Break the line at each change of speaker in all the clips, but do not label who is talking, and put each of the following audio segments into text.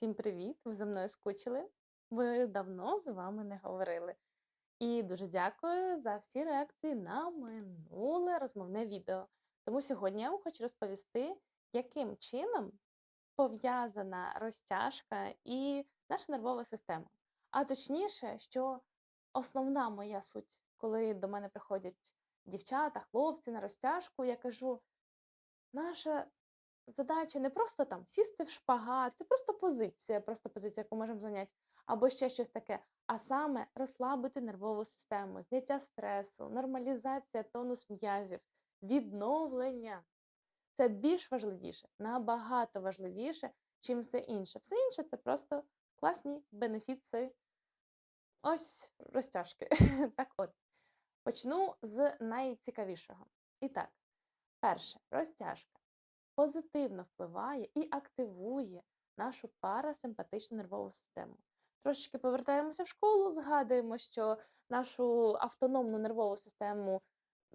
Всім привіт! Ви за мною скучили? Ми давно з вами не говорили. І дуже дякую за всі реакції на минуле розмовне відео. Тому сьогодні я вам хочу розповісти, яким чином пов'язана розтяжка і наша нервова система. А точніше, що основна моя суть, коли до мене приходять дівчата, хлопці на розтяжку, я кажу: наша задача не просто там сісти в шпагат, це просто позиція, просто позиція, яку можемо зайняти, або ще щось таке, а саме розслабити нервову систему, зняття стресу, нормалізація тонус м'язів, відновлення. Це більш важливіше, набагато важливіше, чим все інше. Все інше це просто класні бенефіци. Ось розтяжки. Так от, почну з найцікавішого. І так, перше, розтяжка позитивно впливає і активує нашу парасимпатичну нервову систему. Трошечки повертаємося в школу, згадуємо, що нашу автономну нервову систему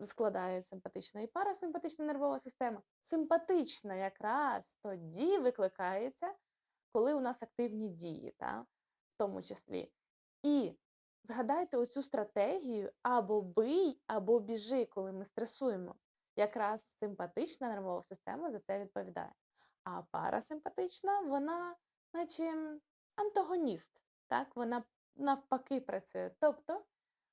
складає симпатична і парасимпатична нервова система. Симпатична якраз тоді викликається, коли у нас активні дії, та? в тому числі. І згадайте оцю стратегію або бий, або біжи, коли ми стресуємо. Якраз симпатична нервова система за це відповідає. А парасимпатична, вона, наче антагоніст, так? вона навпаки працює. Тобто,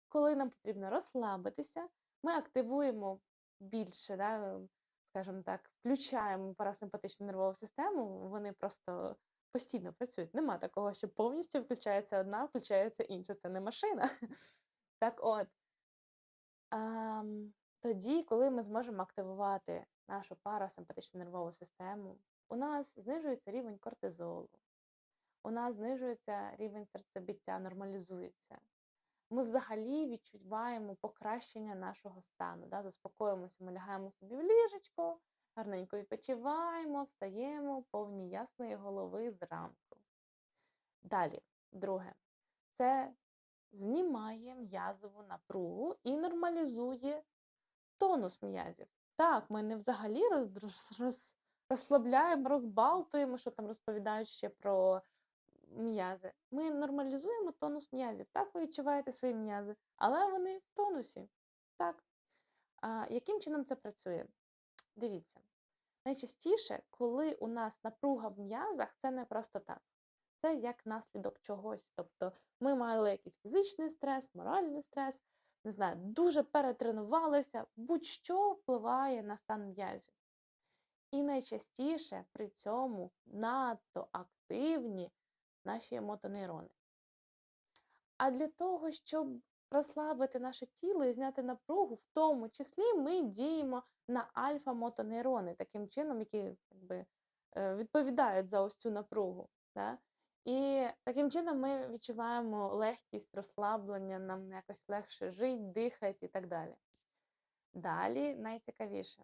коли нам потрібно розслабитися, ми активуємо більше, да, скажімо так, включаємо парасимпатичну нервову систему, вони просто постійно працюють. Нема такого, що повністю включається одна, включається інша. Це не машина. Так от. Тоді, коли ми зможемо активувати нашу парасимпатичну нервову систему, у нас знижується рівень кортизолу, у нас знижується рівень серцебиття, нормалізується. Ми взагалі відчуваємо покращення нашого стану, да? заспокоїмося, ми лягаємо собі в ліжечко, гарненько відпочиваємо, встаємо повні ясної голови зранку. Далі, друге, це знімає м'язову напругу і нормалізує тонус м'язів. Так, ми не взагалі роз, роз, роз, розслабляємо, розбалтуємо, що там розповідають ще про м'язи. Ми нормалізуємо тонус м'язів. Так, ви відчуваєте свої м'язи, але вони в тонусі. Так. А, Яким чином це працює? Дивіться. Найчастіше, коли у нас напруга в м'язах, це не просто так. Це як наслідок чогось. Тобто ми мали якийсь фізичний стрес, моральний стрес, не знаю, дуже перетренувалися, будь-що впливає на стан м'язів. І найчастіше при цьому надто активні наші мотонейрони. А для того, щоб розслабити наше тіло і зняти напругу, в тому числі ми діємо на альфа-мотонейрони, таким чином, які якби, е, відповідають за ось цю напругу. Да? І таким чином ми відчуваємо легкість, розслаблення, нам якось легше жити, дихати і так далі. Далі найцікавіше.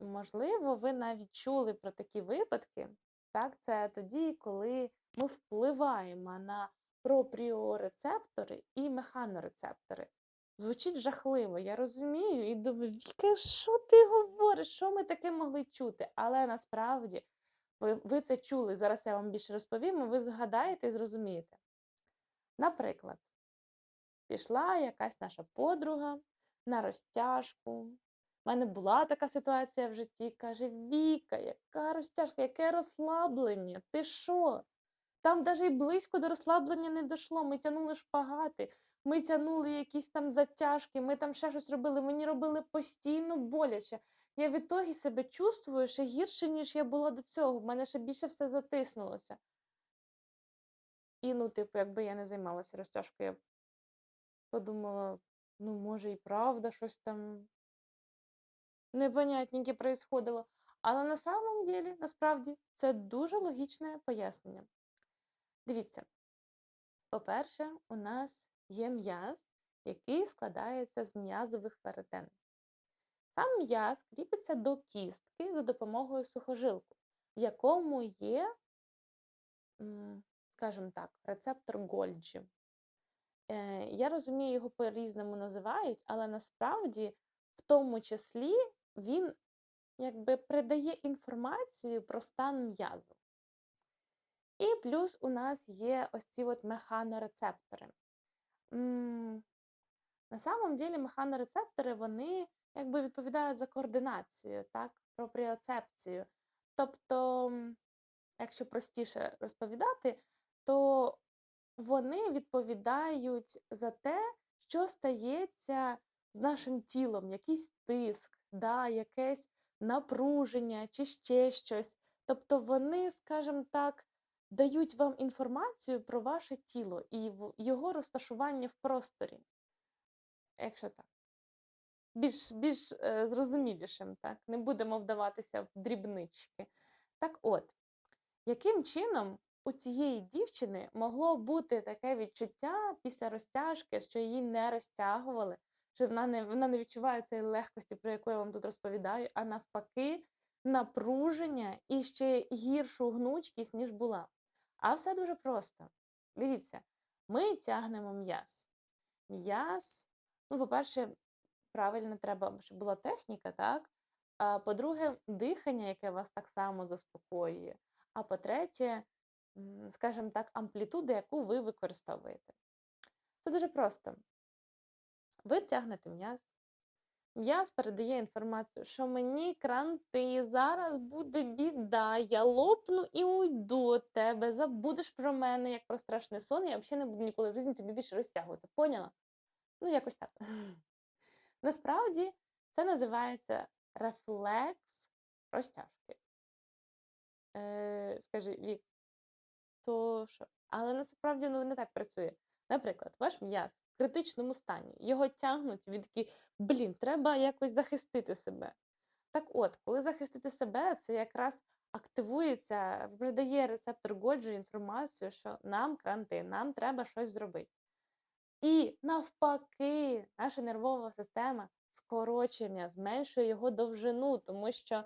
Можливо, ви навіть чули про такі випадки. Так, Це тоді, коли ми впливаємо на пропріорецептори і механорецептори. Звучить жахливо, я розумію, і думаю, Віка, що ти говориш? Що ми таке могли чути? Але насправді ви, ви це чули. Зараз я вам більше розповім, і ви згадаєте і зрозумієте. Наприклад, пішла якась наша подруга на розтяжку. У мене була така ситуація в житті. Каже: Віка, яка розтяжка, яке розслаблення? Ти що? Там навіть і близько до розслаблення не дійшло. Ми тягнули шпагати, ми тягнули якісь там затяжки, ми там ще щось робили. Мені робили постійно боляче. Я відтоді себе чувствую ще гірше, ніж я була до цього. В мене ще більше все затиснулося. І, ну, типу, якби я не займалася розтяжкою, я подумала, ну, може, і правда, щось там непонятненьке происходило. Але на самом деле, насправді, це дуже логічне пояснення. Дивіться, по-перше, у нас є м'яз, який складається з м'язових веретен. Сам м'яз кріпиться до кістки за допомогою сухожилку, в якому є, скажімо так, рецептор Гольджі. Е, я розумію, його по-різному називають, але насправді, в тому числі, він якби придає інформацію про стан м'язу. І плюс у нас є ось ці от механорецептори. На самом ділі механорецептори вони якби відповідають за координацію, так, пропріоцепцію. Тобто, якщо простіше розповідати, то вони відповідають за те, що стається з нашим тілом, якийсь тиск, да, якесь напруження чи ще щось. Тобто вони, скажімо так, дають вам інформацію про ваше тіло і його розташування в просторі, якщо так. Більш, більш е, зрозумілішим, так, не будемо вдаватися в дрібнички. Так от, яким чином у цієї дівчини могло бути таке відчуття після розтяжки, що її не розтягували, що вона не, вона не відчуває цієї легкості, про яку я вам тут розповідаю, а навпаки, напруження і ще гіршу гнучкість, ніж була. А все дуже просто. Дивіться, ми тягнемо м'яз. М'яз, ну, по-перше, правильно треба, щоб була техніка, так? По-друге, дихання, яке вас так само заспокоює. А по-третє, скажімо так, амплітуда, яку ви використовуєте. Це дуже просто. Ви тягнете м'яз. М'яз передає інформацію, що мені кранти, зараз буде біда, я лопну і уйду від тебе, забудеш про мене як про страшний сон, я взагалі не буду ніколи в житті тобі більше розтягуватися. Поняла? Ну, якось так. Насправді це називається рефлекс розтяжки. Е, скажи, Вік, то що? Але насправді ну, не так працює. Наприклад, ваш м'яз в критичному стані, його тягнуть, він такий, блін, треба якось захистити себе. Так от, коли захистити себе, це якраз активується, передає рецептор Годжі інформацію, що нам кранти, нам треба щось зробити. І навпаки, наша нервова система скорочує зменшує його довжину, тому що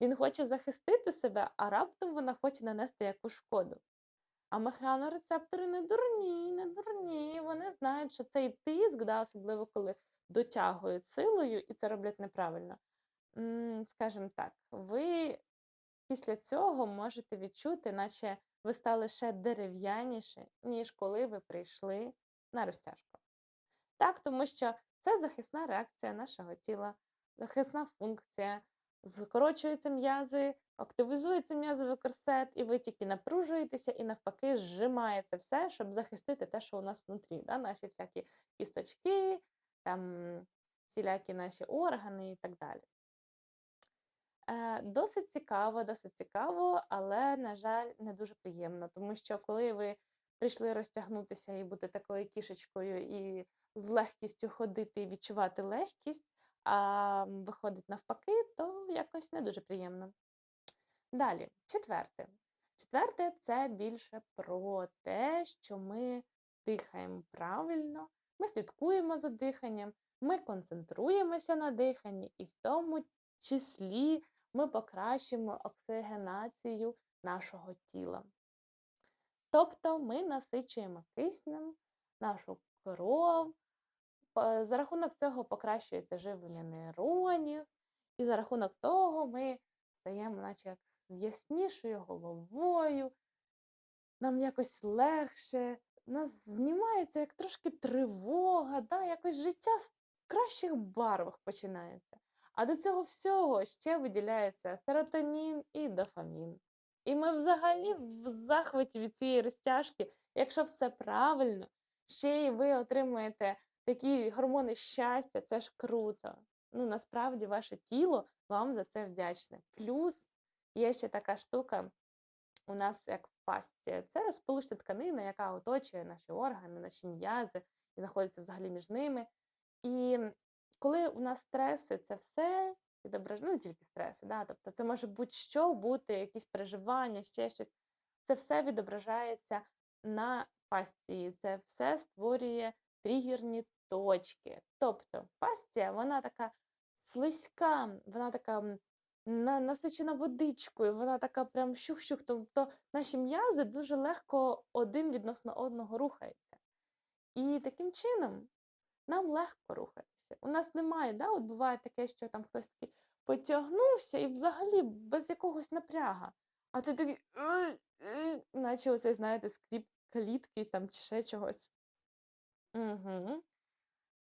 він хоче захистити себе, а раптом вона хоче нанести якусь шкоду. А механорецептори не дурні, не дурні. Вони знають, що цей тиск, да, особливо коли дотягують силою і це роблять неправильно. Скажімо так, ви після цього можете відчути, наче ви стали ще дерев'яніші, ніж коли ви прийшли на розтяжку. Так, тому що це захисна реакція нашого тіла, захисна функція. Скорочуються м'язи, активізується м'язовий корсет, і ви тільки напружуєтеся і навпаки зжимається все, щоб захистити те, що у нас внутрі, да? наші всякі кісточки, там, всілякі наші органи і так далі. Е, Досить цікаво, досить цікаво, але, на жаль, не дуже приємно, тому що коли ви прийшли розтягнутися і бути такою кішечкою і з легкістю ходити і відчувати легкість, а виходить навпаки, то якось не дуже приємно. Далі, четверте. Четверте це більше про те, що ми дихаємо правильно, ми слідкуємо за диханням, ми концентруємося на диханні, і в тому числі ми покращимо оксигенацію нашого тіла. Тобто ми насичуємо киснем нашу кров, за рахунок цього покращується живлення нейронів, і за рахунок того ми стаємо, наче як з яснішою головою, нам якось легше, нас знімається як трошки тривога, да? якось життя з кращих барвах починається. А до цього всього ще виділяється серотонін і дофамін. І ми взагалі в захваті від цієї розтяжки, якщо все правильно, ще й ви отримуєте такі гормони щастя, це ж круто. Ну, насправді ваше тіло вам за це вдячне. Плюс є ще така штука у нас як фасція. Це сполучна тканина, яка оточує наші органи, наші м'язи і знаходиться взагалі між ними. І коли у нас стреси, це все відображено, ну, не тільки стреси, да? тобто це може будь-що бути, якісь переживання, ще щось. Це все відображається на фасції, це все створює тригерні точки. Тобто фасція, вона така слизька, вона така насичена водичкою, вона така прям щух-щух. Тобто наші м'язи дуже легко один відносно одного рухаються. І таким чином нам легко рухатися. У нас немає, да, от буває таке, що там хтось такий потягнувся і взагалі без якогось напряга. А ти такий, наче оцей, знаєте, скріп клітки там чи ще чогось. Угу.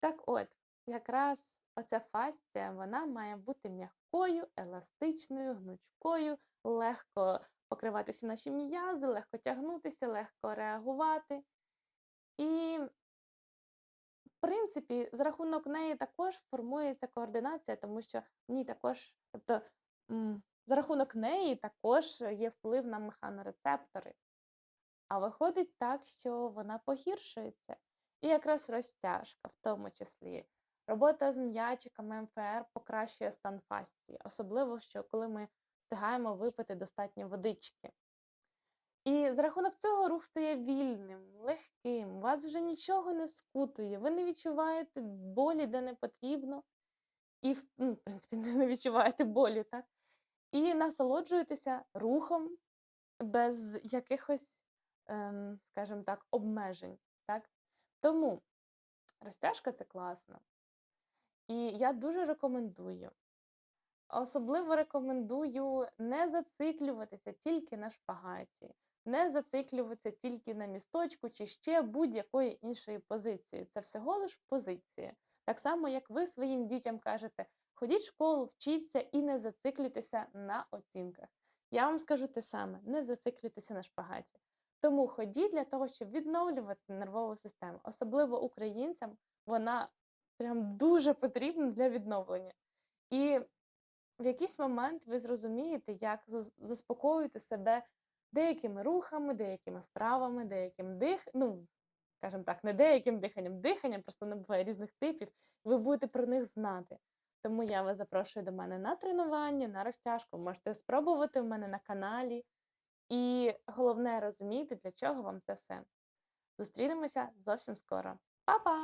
Так от, якраз оця фасція, вона має бути м'якою, еластичною, гнучкою, легко покривати всі наші м'язи, легко тягнутися, легко реагувати. І, принципі, за рахунок неї також формується координація, тому що в ній також, тобто, за рахунок неї також є вплив на механорецептори. А виходить так, що вона погіршується. І якраз розтяжка, в тому числі. Робота з м'ячиками МФР покращує стан фасції, особливо, що коли ми встигаємо випити достатньо водички. І за рахунок цього рух стає вільним, легким, вас вже нічого не скутує, ви не відчуваєте болі, де не потрібно, і, в ну, принципі, не відчуваєте болі, так? І насолоджуєтеся рухом без якихось, ем, скажімо так, обмежень. Так? Тому розтяжка це класно. І я дуже рекомендую. Особливо рекомендую не зациклюватися тільки на шпагаті, не зациклюватися тільки на місточку чи ще будь-якої іншої позиції. Це всього лиш позиція. Так само, як ви своїм дітям кажете, ходіть в школу, вчіться і не зациклюйтеся на оцінках. Я вам скажу те саме: не зациклюйтеся на шпагаті. Тому ходіть для того, щоб відновлювати нервову систему. Особливо українцям вона прям дуже потрібна для відновлення. І в якийсь момент ви зрозумієте, як зас- заспокоювати себе деякими рухами, деякими вправами, деяким дих... ну, скажімо так, не деяким диханням, диханням, просто не буває різних типів, ви будете про них знати. Тому я вас запрошую до мене на тренування, на розтяжку. Можете спробувати в мене на каналі. І головне розуміти, для чого вам це все. Зустрінемося зовсім скоро. Па-па!